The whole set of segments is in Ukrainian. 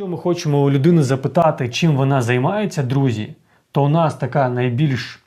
Якщо ми хочемо у людини запитати, чим вона займається, друзі, то у нас така найбільш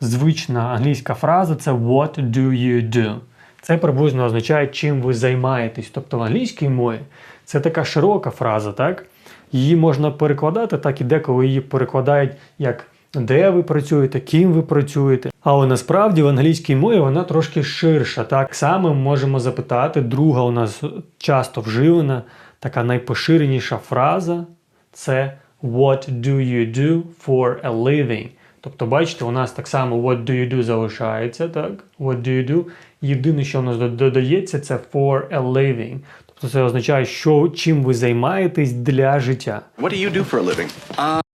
звична англійська фраза це what do you do. Це приблизно означає, чим ви займаєтесь. Тобто в англійській мові це така широка фраза, так? Її можна перекладати, так і деколи її перекладають як де ви працюєте, ким ви працюєте. Але насправді в англійській мові вона трошки ширша. Так саме ми можемо запитати, друга у нас часто вживана, така найпоширеніша фраза це What do you do for a living? Тобто, бачите, у нас так само what do you do залишається, так? What do you do? Єдине, що у нас додається, це for a living. Тобто це означає, що чим ви займаєтесь для життя. What do you do for a living?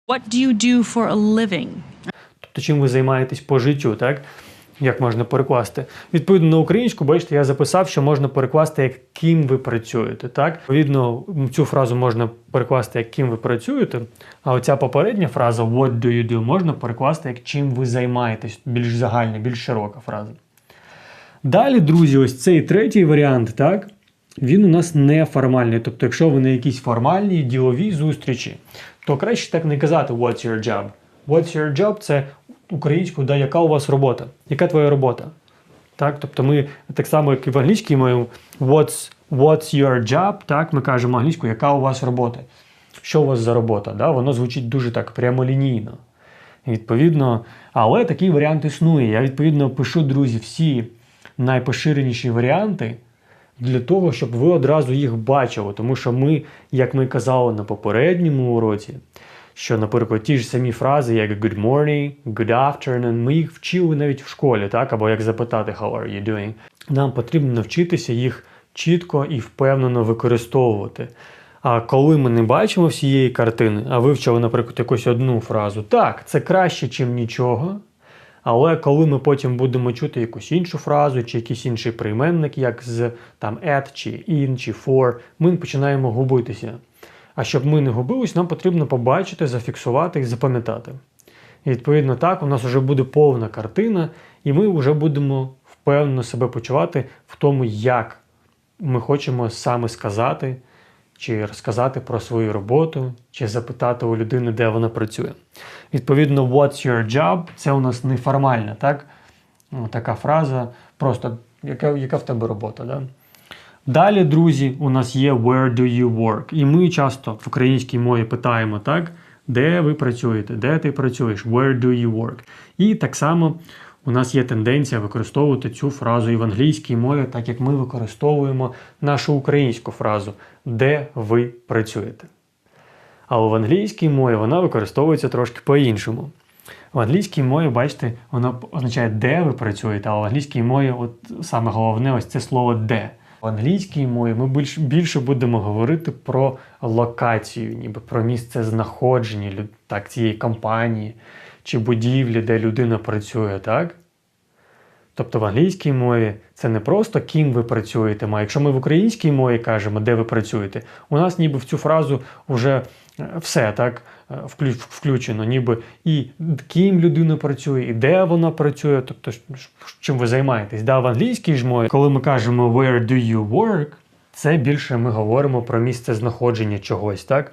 What do you do for a living? Тобто, чим ви займаєтесь по життю, так? Як можна перекласти? Відповідно на українську, бачите, я записав, що можна перекласти як ким ви працюєте. Так? Відповідно, цю фразу можна перекласти як ким ви працюєте, а оця попередня фраза what do you do можна перекласти як чим ви займаєтесь, більш загальна, більш широка фраза. Далі, друзі, ось цей третій варіант, так? Він у нас неформальний. Тобто, якщо ви на якійсь формальній діловій зустрічі, то краще так не казати What's your job? What's your job це українською, да, яка у вас робота? Яка твоя робота? Так? Тобто ми так само, як і в англійській мові, what's, what's your job, так, ми кажемо англійською, яка у вас робота? Що у вас за робота? Да? Воно звучить дуже так прямолінійно. Відповідно, але такий варіант існує. Я відповідно пишу, друзі, всі найпоширеніші варіанти для того, щоб ви одразу їх бачили. Тому що ми, як ми казали на попередньому уроці, що, наприклад, ті ж самі фрази, як good morning, good afternoon, ми їх вчили навіть в школі, так? або як запитати how are you doing. Нам потрібно навчитися їх чітко і впевнено використовувати. А коли ми не бачимо всієї картини, а вивчили, наприклад, якусь одну фразу, так, це краще, ніж нічого. Але коли ми потім будемо чути якусь іншу фразу, чи якийсь інший прийменник, як з там at, чи in, чи for, ми починаємо губитися. А щоб ми не губились, нам потрібно побачити, зафіксувати і запам'ятати. І відповідно так, у нас вже буде повна картина, і ми вже будемо впевнено себе почувати в тому, як ми хочемо саме сказати, чи розказати про свою роботу, чи запитати у людини, де вона працює. Відповідно, what's your job це у нас неформальна, так? Ну, така фраза, просто яка, яка в тебе робота. Да? Далі, друзі, у нас є where do you work? І ми часто в українській мові питаємо, так? Де ви працюєте? Де ти працюєш? Where do you work? І так само у нас є тенденція використовувати цю фразу і в англійській мові, так як ми використовуємо нашу українську фразу Де ви працюєте? Але в англійській мові вона використовується трошки по-іншому. В англійській мові, бачите, вона означає, де ви працюєте, а в англійській мові, от саме головне, ось це слово де. В англійській мові ми більш, більше будемо говорити про локацію, ніби про місце знаходження так, цієї компанії чи будівлі, де людина працює, так? Тобто в англійській мові це не просто ким ви працюєте, а якщо ми в українській мові кажемо, де ви працюєте, у нас ніби в цю фразу вже е, все так включено, ніби і ким людина працює, і де вона працює, тобто чим ви займаєтесь. Да, в англійській ж мові, коли ми кажемо where do you work, це більше ми говоримо про місце знаходження чогось, так?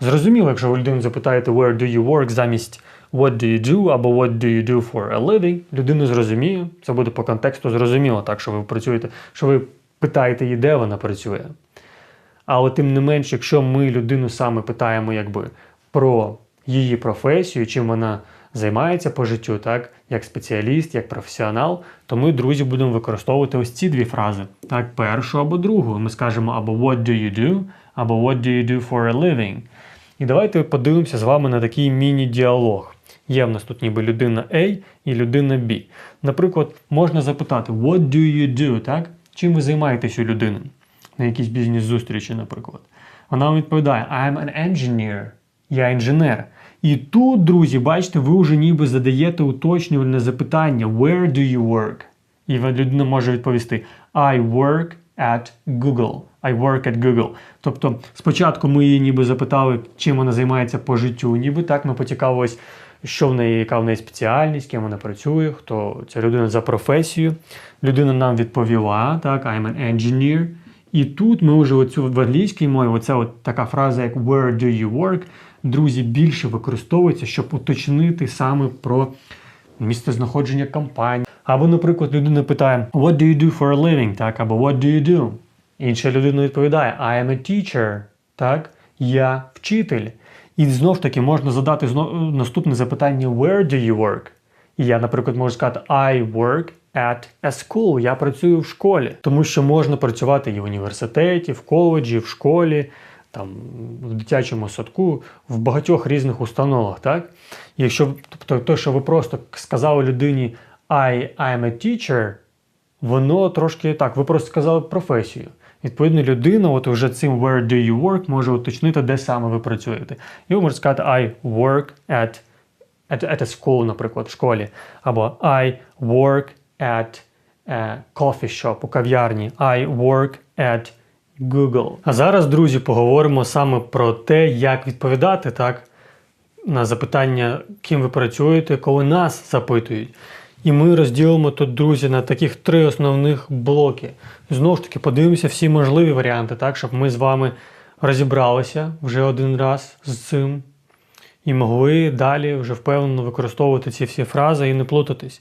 Зрозуміло, якщо ви людину запитаєте where do you work замість what do you do або what do you do for a living, людина зрозуміє, це буде по контексту зрозуміло, так, що ви працюєте, що ви питаєте її, де вона працює. Але тим не менш, якщо ми людину саме питаємо якби, про її професію, чим вона займається по життю, так, як спеціаліст, як професіонал, то ми, друзі, будемо використовувати ось ці дві фрази. Так, першу або другу. Ми скажемо або what do you do, або what do you do for a living. І давайте подивимося з вами на такий міні-діалог. Є в нас тут ніби людина A і людина B. Наприклад, можна запитати What do you do? Так? Чим ви займаєтесь у людини? На якійсь бізнес-зустрічі, наприклад. Вона відповідає: I'm an engineer. Я інженер. І тут, друзі, бачите, ви вже ніби задаєте уточнювальне запитання Where do you work? І людина може відповісти I work at Google. I work at Google. Тобто, спочатку ми її ніби запитали, чим вона займається по життю, ніби так ми поцікавились, що в неї, яка в неї спеціальність, ким вона працює, хто ця людина за професією. Людина нам відповіла, так, I'm an engineer. І тут ми вже оцю в англійській мові, оця от така фраза, як where do you work, друзі, більше використовується, щоб уточнити саме про місце знаходження компанії. Або, наприклад, людина питає What do you do for a living? Так, або What do you do? Інша людина відповідає I am a teacher. Так, я вчитель. І знов ж таки можна задати наступне запитання Where do you work? І я, наприклад, можу сказати I work at a school. Я працюю в школі, тому що можна працювати і в університеті, в коледжі, в школі, там в дитячому садку, в багатьох різних установах. Так? Якщо тобто, то, що ви просто сказали людині I am a teacher, воно трошки так, ви просто сказали професію. Відповідно, людина, от вже цим where do you work, може уточнити, де саме ви працюєте. І ви можете сказати I work at, at, at a school, наприклад, в школі. Або I work at a coffee shop, у кав'ярні. I work at Google. А зараз, друзі, поговоримо саме про те, як відповідати так на запитання, ким ви працюєте, коли нас запитують. І ми розділимо тут, друзі, на таких три основних блоки. Знову ж таки, подивимося всі можливі варіанти, так, щоб ми з вами розібралися вже один раз з цим і могли далі вже впевнено використовувати ці всі фрази і не плутатись.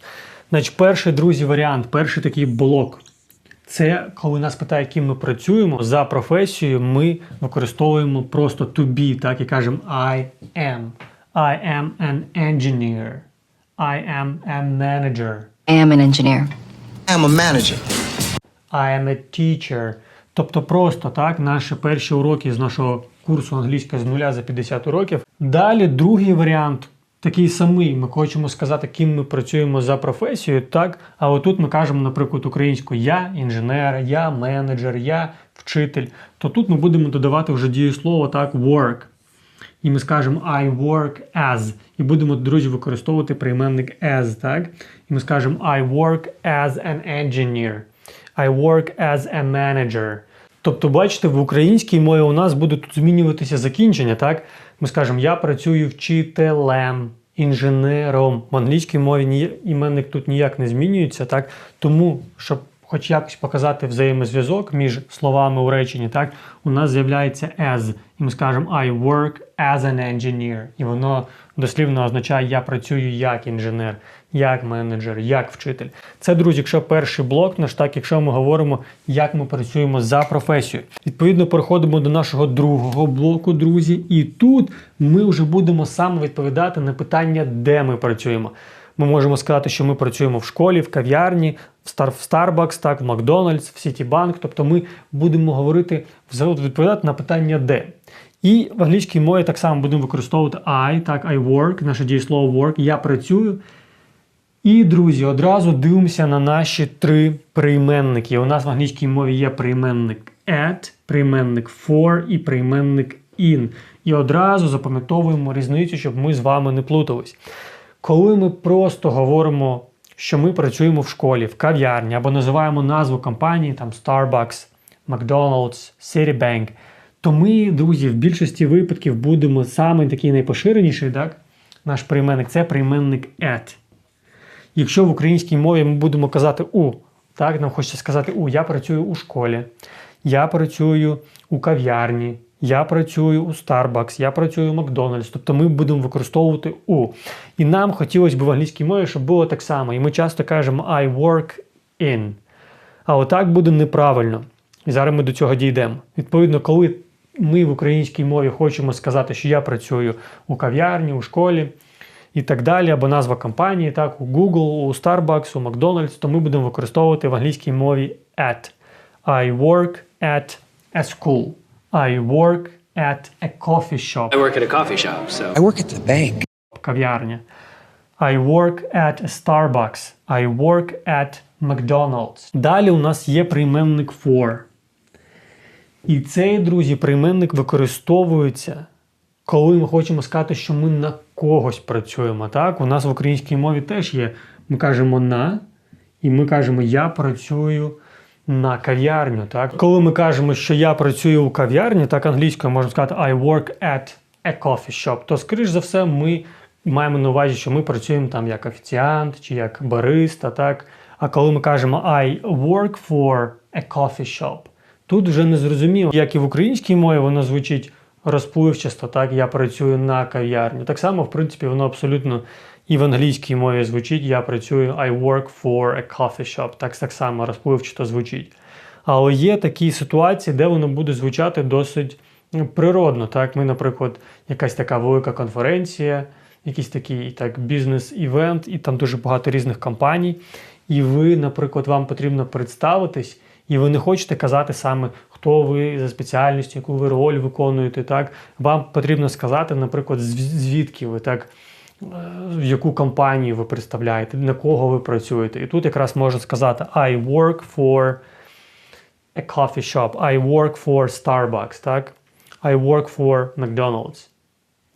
Значить, перший, друзі, варіант, перший такий блок. Це коли нас питають, ким ми працюємо, за професією ми використовуємо просто to be, так, і кажемо I am. I am an engineer. I am a manager. I am an engineer. I'm a manager. I am a teacher. Тобто просто так, наші перші уроки з нашого курсу англійська з нуля за 50 уроків. Далі другий варіант, такий самий. Ми хочемо сказати, ким ми працюємо за професією, так. А отут ми кажемо, наприклад, українською я інженер, я менеджер, я вчитель. То тут ми будемо додавати вже дієслово так, work. І ми скажемо I work as. І будемо, друзі, використовувати прийменник as, так? І ми скажемо I work as an engineer. I work as a manager. Тобто, бачите, в українській мові у нас буде тут змінюватися закінчення, так? Ми скажемо я працюю вчителем, інженером. В англійській мові іменник тут ніяк не змінюється, так? Тому, щоб хоч якось показати взаємозв'язок між словами у реченні, так, у нас з'являється as. І ми скажемо I work as an engineer. І воно дослівно означає я працюю як інженер, як менеджер, як вчитель. Це, друзі, якщо перший блок наш, так, якщо ми говоримо, як ми працюємо за професією. Відповідно, переходимо до нашого другого блоку, друзі. І тут ми вже будемо саме відповідати на питання, де ми працюємо. Ми можемо сказати, що ми працюємо в школі, в кав'ярні, в Starbucks, так, в Макдональдс, в Citibank. Тобто ми будемо говорити відповідати на питання де. І в англійській мові так само будемо використовувати I, так, I work, наше дієслово work, я працюю. І, друзі, одразу дивимося на наші три прийменники. У нас в англійській мові є прийменник at, прийменник for і прийменник in. І одразу запам'ятовуємо різницю, щоб ми з вами не плутались. Коли ми просто говоримо, що ми працюємо в школі, в кав'ярні або називаємо назву компанії, там Starbucks, McDonald's, Citibank, то ми, друзі, в більшості випадків будемо саме такий найпоширеніший, так? Наш прийменник це прийменник at. Якщо в українській мові ми будемо казати у, так, нам хочеться сказати у, я працюю у школі, я працюю у кав'ярні, я працюю у Starbucks, я працюю у Макдональдс. Тобто ми будемо використовувати у. І нам хотілося б в англійській мові, щоб було так само. І ми часто кажемо I work in. А отак буде неправильно. І зараз ми до цього дійдемо. Відповідно, коли ми в українській мові хочемо сказати, що я працюю у кав'ярні, у школі і так далі, або назва компанії, так, у Google, у Starbucks, у McDonald's, то ми будемо використовувати в англійській мові at. I work at a school. I work at a coffee shop. I work at a coffee shop, so I work at the bank. Кав'ярня. I work at a Starbucks. I work at McDonald's. Далі у нас є прийменник for. І цей, друзі, прийменник використовується, коли ми хочемо сказати, що ми на когось працюємо. Так? У нас в українській мові теж є. Ми кажемо на, і ми кажемо я працюю на кав'ярню. Так? Коли ми кажемо, що я працюю у кав'ярні, так англійською можна сказати I work at a coffee shop, то, скоріш за все, ми маємо на увазі, що ми працюємо там як офіціант чи як бариста. Так? А коли ми кажемо I work for a coffee shop, Тут вже не зрозуміло, як і в українській мові воно звучить розпливчасто, так я працюю на кав'ярню. Так само, в принципі, воно абсолютно і в англійській мові звучить Я працюю I work for a coffee shop. Так, так само розпливчато звучить. Але є такі ситуації, де воно буде звучати досить ну, природно. Так, ми, наприклад, якась така велика конференція, якийсь такий так бізнес-івент, і там дуже багато різних компаній. І ви, наприклад, вам потрібно представитись, і ви не хочете казати саме, хто ви за спеціальністю, яку ви роль виконуєте. Так, вам потрібно сказати, наприклад, звідки ви так. е, В яку компанію ви представляєте, на кого ви працюєте. І тут якраз можна сказати I work for a coffee shop, I work for Starbucks, так? I work for McDonald's.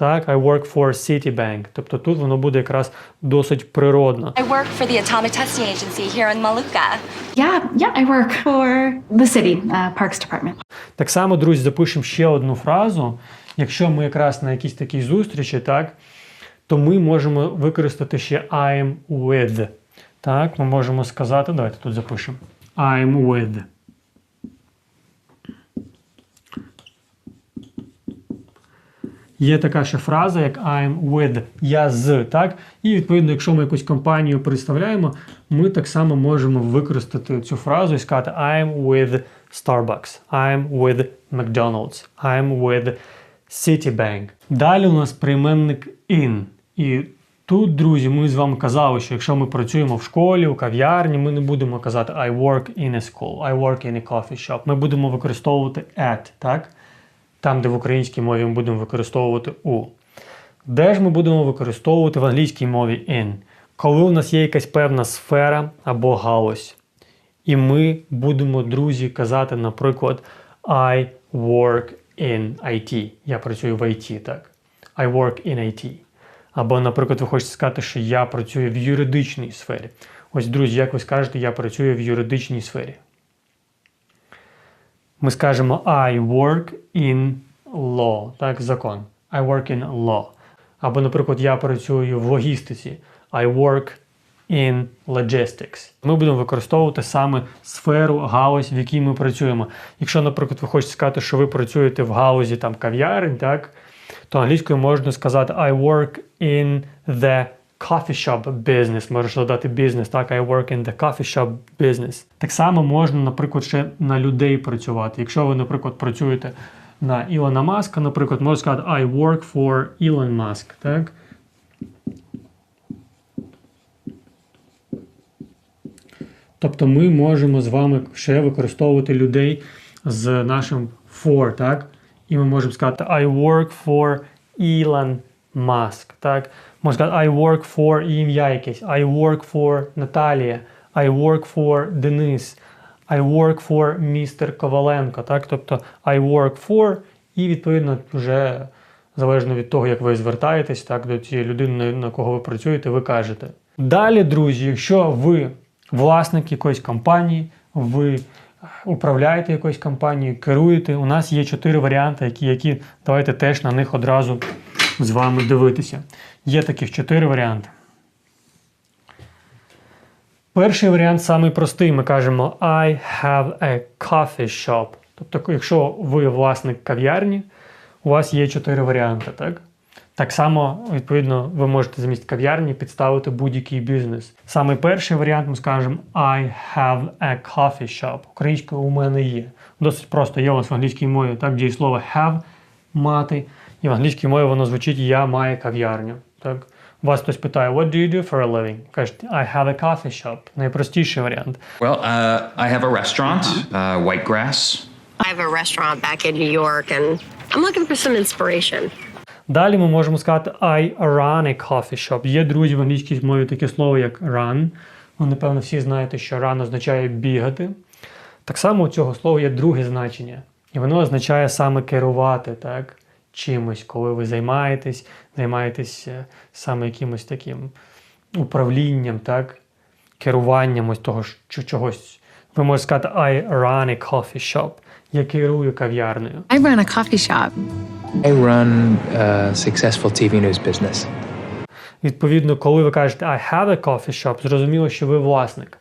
Так, I work for Citibank. Тобто тут воно буде якраз досить природно. I work for the Atomic Testing Agency here in Maluka. Yeah, yeah, I work for the city uh, parks department. Так само, друзі, запишемо ще одну фразу. Якщо ми якраз на якійсь такій зустрічі, так, то ми можемо використати ще I'm with. Так, ми можемо сказати, давайте тут запишемо. I'm with. Є така ще фраза, як I'm with, я з, так? І відповідно, якщо ми якусь компанію представляємо, ми так само можемо використати цю фразу і сказати I'm with Starbucks, I'm with McDonald's, I'm with Citibank. Далі у нас прийменник in. І тут, друзі, ми з вами казали, що якщо ми працюємо в школі, у кав'ярні, ми не будемо казати I work in a school, I work in a coffee shop. Ми будемо використовувати at, так? Там, де в українській мові ми будемо використовувати у. Де ж ми будемо використовувати в англійській мові in? Коли у нас є якась певна сфера або галузь. І ми будемо, друзі, казати, наприклад, I work in IT. Я працюю в IT, так? I work in IT. Або, наприклад, ви хочете сказати, що я працюю в юридичній сфері. Ось, друзі, як ви скажете, я працюю в юридичній сфері. Ми скажемо I work in law, так, закон. I work in law. Або, наприклад, я працюю в логістиці. I work in logistics. Ми будемо використовувати саме сферу, галузь, в якій ми працюємо. Якщо, наприклад, ви хочете сказати, що ви працюєте в галузі там кав'ярень, так, то англійською можна сказати I work in the coffee shop business. Можеш додати бізнес, так, I work in the coffee shop business. Так само можна, наприклад, ще на людей працювати. Якщо ви, наприклад, працюєте на Ілона Маска, наприклад, можна сказати I work for Elon Musk, так? Тобто ми можемо з вами ще використовувати людей з нашим for, так? І ми можемо сказати I work for Elon Musk, так? Можна сказати I work for ім'я якесь. I work for Наталія. I work for Денис. I work for містер Коваленко, так? Тобто I work for і відповідно вже залежно від того, як ви звертаєтесь так, до цієї людини, на кого ви працюєте, ви кажете. Далі, друзі, якщо ви власник якоїсь компанії, ви управляєте якоюсь компанією, керуєте, у нас є чотири варіанти, які, які давайте теж на них одразу з вами дивитися. Є таких чотири варіанти. Перший варіант самий простий. Ми кажемо I have a coffee shop. Тобто, якщо ви власник кав'ярні, у вас є чотири варіанти, так? Так само, відповідно, ви можете замість кав'ярні підставити будь-який бізнес. Самий перший варіант ми скажемо I have a coffee shop. Українською у мене є. Досить просто є у вас в англійській мові так, дієслово have мати. І в англійській мові воно звучить Я маю кав'ярню. Так? Вас хтось питає, what do you do for a living? Кажете, I have a coffee shop. Найпростіший варіант. Well, uh, I have a restaurant, uh, Whitegrass. I have a restaurant back in New York and I'm looking for some inspiration. Далі ми можемо сказати I run a coffee shop. Є, друзі, в англійській мові таке слово, як run. Ви, напевно, всі знаєте, що run означає бігати. Так само у цього слова є друге значення. І воно означає саме керувати так, чимось, коли ви займаєтесь, займаєтесь е, саме якимось таким управлінням, так, керуванням ось того ж чи чогось. Ви можете сказати I run a coffee shop. Я керую кав'ярнею. I run a coffee shop. I run a successful TV news business. Відповідно, коли ви кажете I have a coffee shop, зрозуміло, що ви власник.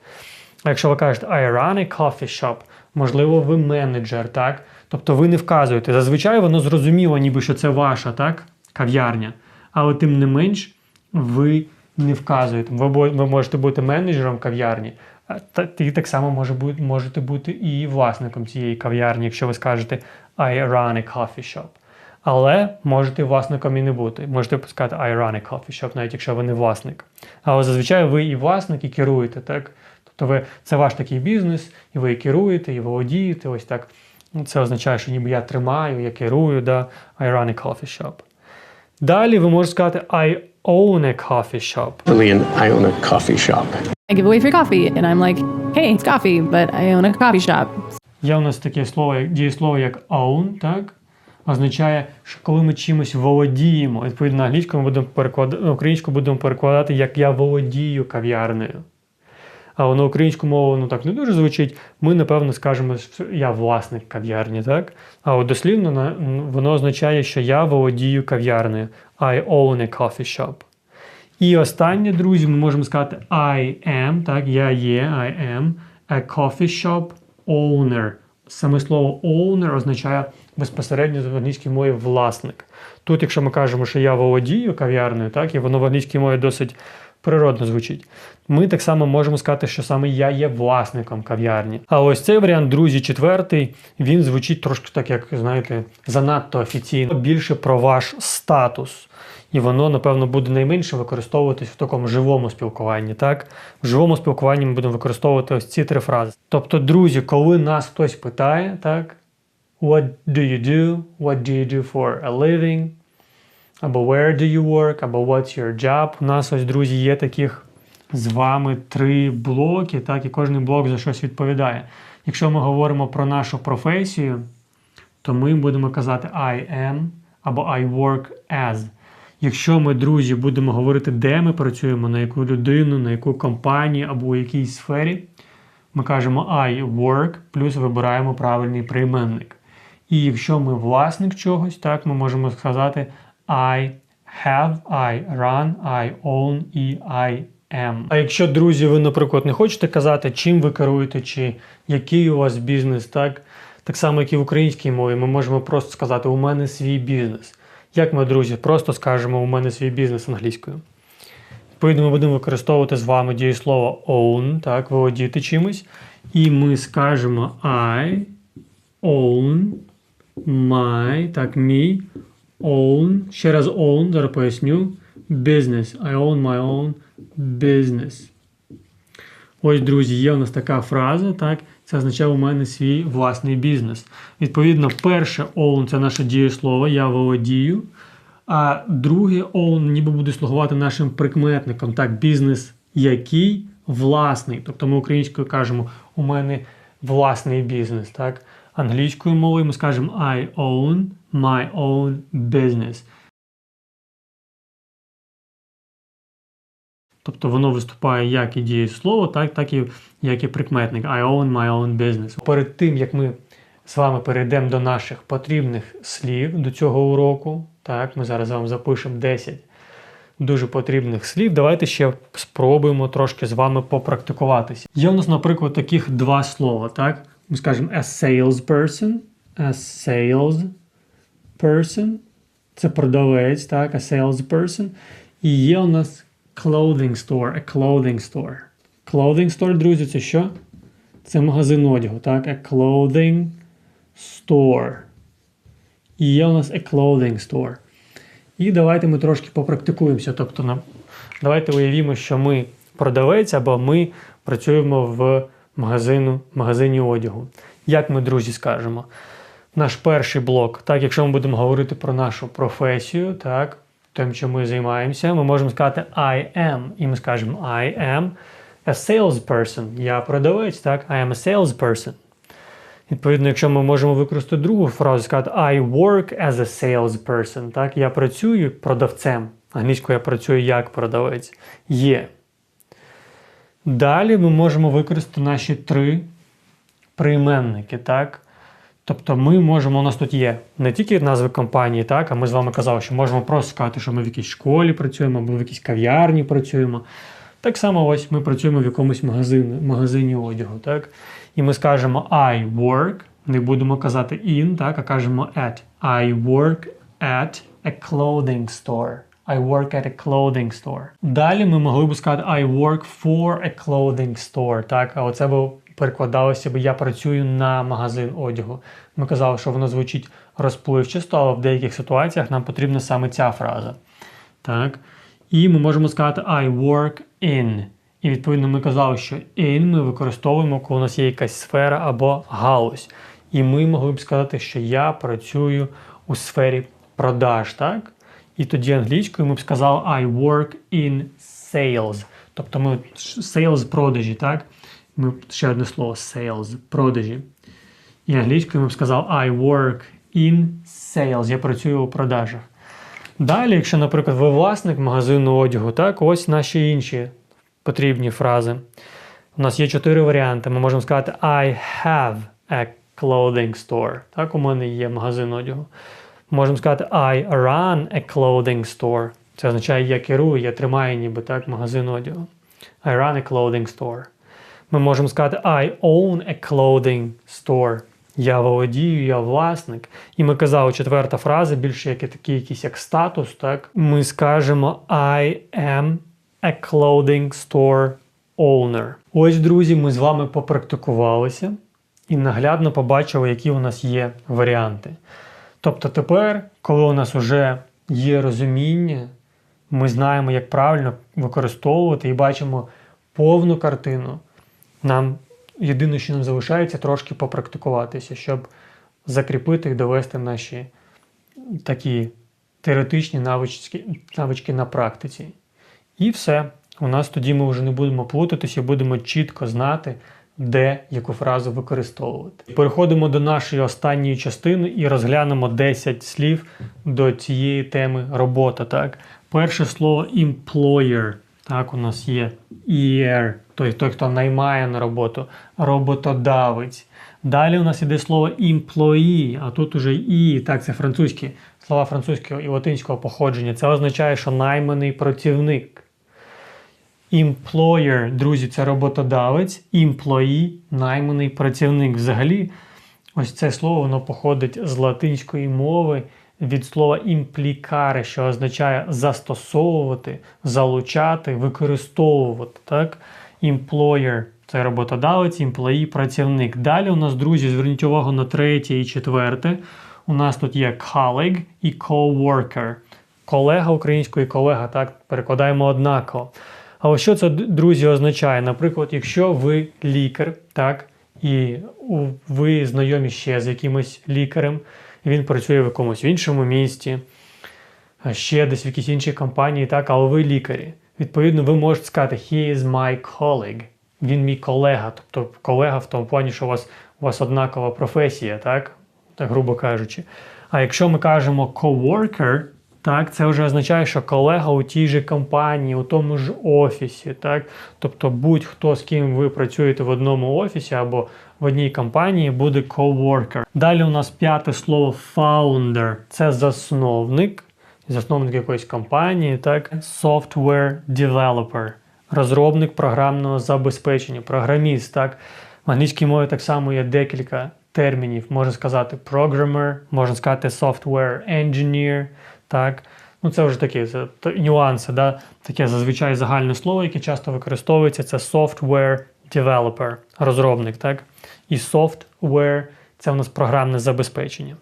А якщо ви кажете I run a coffee shop, можливо, ви менеджер, так? Тобто ви не вказуєте. Зазвичай воно зрозуміло, ніби що це ваша так, кав'ярня, але тим не менш ви не вказуєте. Ви, ви можете бути менеджером кав'ярні, та, ти так само може бути, можете бути і власником цієї кав'ярні, якщо ви скажете I run a coffee shop. Але можете власником і не бути. Можете сказати I run a coffee shop, навіть якщо ви не власник. Але зазвичай ви і власник, і керуєте, так? Тобто ви, це ваш такий бізнес, і ви і керуєте, і володієте. Ось так. Ну, Це означає, що ніби я тримаю, я керую, да? I run a coffee shop. Далі ви можете сказати I own a coffee shop. Lillian, I own a coffee shop. I give away free coffee, and I'm like, hey, it's coffee, but I own a coffee shop. Є у нас таке слово, як дієслово, як own, так? Означає, що коли ми чимось володіємо, відповідно на англійську ми будемо перекладати, на українську будемо перекладати, як я володію кав'ярнею. На українську мову ну так не дуже звучить. Ми, напевно, скажемо, що я власник кав'ярні, так? А от дослівно воно означає, що я володію кав'ярнею. I own a coffee shop. І останнє, друзі, ми можемо сказати I am, так, я є, I am a coffee shop owner. Саме слово owner означає безпосередньо в англійській мові власник. Тут, якщо ми кажемо, що я володію кав'ярнею, так, і воно в англійській мові досить природно звучить. Ми так само можемо сказати, що саме я є власником кав'ярні. А ось цей варіант, друзі, четвертий, він звучить трошки так, як знаєте, занадто офіційно. Більше про ваш статус. І воно, напевно, буде найменше використовуватись в такому живому спілкуванні. Так? В живому спілкуванні ми будемо використовувати ось ці три фрази. Тобто, друзі, коли нас хтось питає, так, what do you do? What do you do for a living? Або where do you work, або what's your job. У нас ось, друзі, є таких з вами три блоки, так, і кожен блок за щось відповідає. Якщо ми говоримо про нашу професію, то ми будемо казати I am або I work as. Якщо ми, друзі, будемо говорити, де ми працюємо, на яку людину, на яку компанію або у якій сфері, ми кажемо I work, плюс вибираємо правильний прийменник. І якщо ми власник чогось, так, ми можемо сказати I have, I run, I own і I am. А якщо, друзі, ви, наприклад, не хочете казати, чим ви керуєте, чи який у вас бізнес, так, так само, як і в українській мові, ми можемо просто сказати У мене свій бізнес. Як ми, друзі, просто скажемо У мене свій бізнес англійською. Відповідно, ми будемо використовувати з вами дієслово own, так, володіти чимось. І ми скажемо I own my, так, мій own, ще раз own, зараз поясню, business. I own my own business. Ось, друзі, є у нас така фраза, так, це означає у мене свій власний бізнес. Відповідно, перше own це наше дієслово, я володію. А друге own ніби буде слугувати нашим прикметником, так, бізнес який власний. Тобто ми українською кажемо, у мене власний бізнес. так. Англійською мовою ми скажемо I own my own business. Тобто воно виступає як і дієслово, так, так і як і прикметник. I own my own business. Перед тим, як ми з вами перейдемо до наших потрібних слів до цього уроку, так, ми зараз вам запишемо 10 дуже потрібних слів. Давайте ще спробуємо трошки з вами попрактикуватися. Є у нас, наприклад, таких два слова, так? Ми скажемо a salesperson, a salesperson. Це продавець, так, a salesperson. І є у нас clothing store, a clothing store. Clothing store, друзі, це що? Це магазин одягу, так? A clothing store. І є у нас a clothing store. І давайте ми трошки попрактикуємося. Тобто, давайте уявімо, що ми продавець або ми працюємо в магазину, магазині одягу. Як ми, друзі, скажемо? Наш перший блок, так, якщо ми будемо говорити про нашу професію, так, тим, що ми займаємося, ми можемо сказати I am. І ми скажемо I am a salesperson. Я продавець, так, I am a salesperson. Відповідно, якщо ми можемо використати другу фразу, сказати I work as a salesperson, так, я працюю продавцем. Англійською я працюю як продавець. Є. Далі ми можемо використати наші три прийменники, так? Тобто ми можемо, у нас тут є не тільки назви компанії, так, а ми з вами казали, що можемо просто сказати, що ми в якійсь школі працюємо або в якійсь кав'ярні працюємо. Так само ось ми працюємо в якомусь магазині, магазині одягу. Так? І ми скажемо I work, не будемо казати in, так, а кажемо at. I work at a clothing store. I work at a clothing store. Далі ми могли б сказати I work for a clothing store. Так, а оце б перекладалося б я працюю на магазин одягу. Ми казали, що воно звучить розпливчасто, але в деяких ситуаціях нам потрібна саме ця фраза. Так. І ми можемо сказати I work in. І відповідно ми казали, що in ми використовуємо, коли у нас є якась сфера або галузь. І ми могли б сказати, що я працюю у сфері продаж, так? І тоді англійською ми б сказали I work in sales. Тобто ми sales продажі, так? Ми ще одне слово sales продажі. І англійською ми б сказали I work in sales. Я працюю у продажах. Далі, якщо, наприклад, ви власник магазину одягу, так, ось наші інші потрібні фрази. У нас є чотири варіанти. Ми можемо сказати I have a clothing store. Так, у мене є магазин одягу. Можемо сказати I run a clothing store. Це означає, я керую, я тримаю ніби так магазин одягу. I run a clothing store. Ми можемо сказати I own a clothing store. Я володію, я власник. І ми казали, четверта фраза, більше як такий якийсь як статус, так? Ми скажемо I am a clothing store owner. Ось, друзі, ми з вами попрактикувалися і наглядно побачили, які у нас є варіанти. Тобто тепер, коли у нас вже є розуміння, ми знаємо, як правильно використовувати і бачимо повну картину. Нам єдине, що нам залишається, трошки попрактикуватися, щоб закріпити і довести наші такі теоретичні навички, навички на практиці. І все. У нас тоді ми вже не будемо плутатися, будемо чітко знати, де яку фразу використовувати. Переходимо до нашої останньої частини і розглянемо 10 слів до цієї теми робота. Так? Перше слово employer. Так, у нас є ER, той, той, хто наймає на роботу, роботодавець. Далі у нас іде слово employee, а тут уже і, так, це французькі слова французького і латинського походження. Це означає, що найманий працівник. Employer, друзі, це роботодавець, employee – найманий працівник. Взагалі, ось це слово воно походить з латинської мови від слова імплікаре, що означає застосовувати, залучати, використовувати. Так? Employer – це роботодавець, employee – працівник. Далі у нас, друзі, зверніть увагу на третє і четверте. У нас тут є colleague і coworker. Колега українською колега, так, перекладаємо однаково. Але що це, друзі, означає? Наприклад, якщо ви лікар, так, і ви знайомі ще з якимось лікарем, він працює в якомусь іншому місті, ще десь в якійсь іншій компанії, так, але ви лікарі. Відповідно, ви можете сказати he is my colleague. Він мій колега, тобто колега в тому плані, що у вас, у вас однакова професія, так? так грубо кажучи. А якщо ми кажемо coworker, так, це вже означає, що колега у тій же компанії, у тому ж офісі, так? Тобто будь-хто з ким ви працюєте в одному офісі або в одній компанії, буде coworker. Далі у нас п'яте слово founder. Це засновник, засновник якоїсь компанії, так? Software developer, розробник програмного забезпечення, програміст, так? В англійській мові так само є декілька термінів. Можна сказати programmer, можна сказати software engineer, так. Ну, це вже такі це, нюанси, да? таке зазвичай загальне слово, яке часто використовується, це software developer, розробник, так? І software це у нас програмне забезпечення.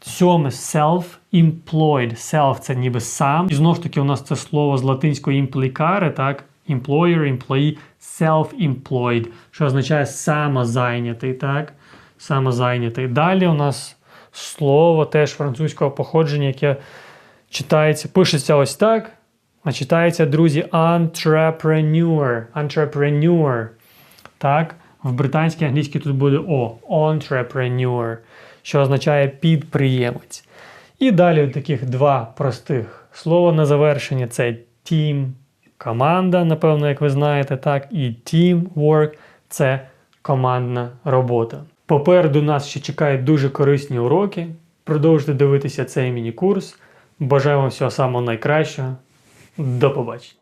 Сьоме self-employed. Self це ніби сам. І знову ж таки, у нас це слово з латинської імплікаре, так? Employer, employee, self-employed, що означає самозайнятий, так? Самозайнятий. Далі у нас слово теж французького походження, яке читається, пишеться ось так. А читається, друзі, entrepreneur. Entrepreneur. Так, в британській англійській тут буде о, entrepreneur, що означає підприємець. І далі таких два простих слова на завершення це team, команда, напевно, як ви знаєте, так, і teamwork – це командна робота. Попереду нас ще чекають дуже корисні уроки. Продовжуйте дивитися цей міні-курс. Бажаю вам всього самого найкращого. До побачення!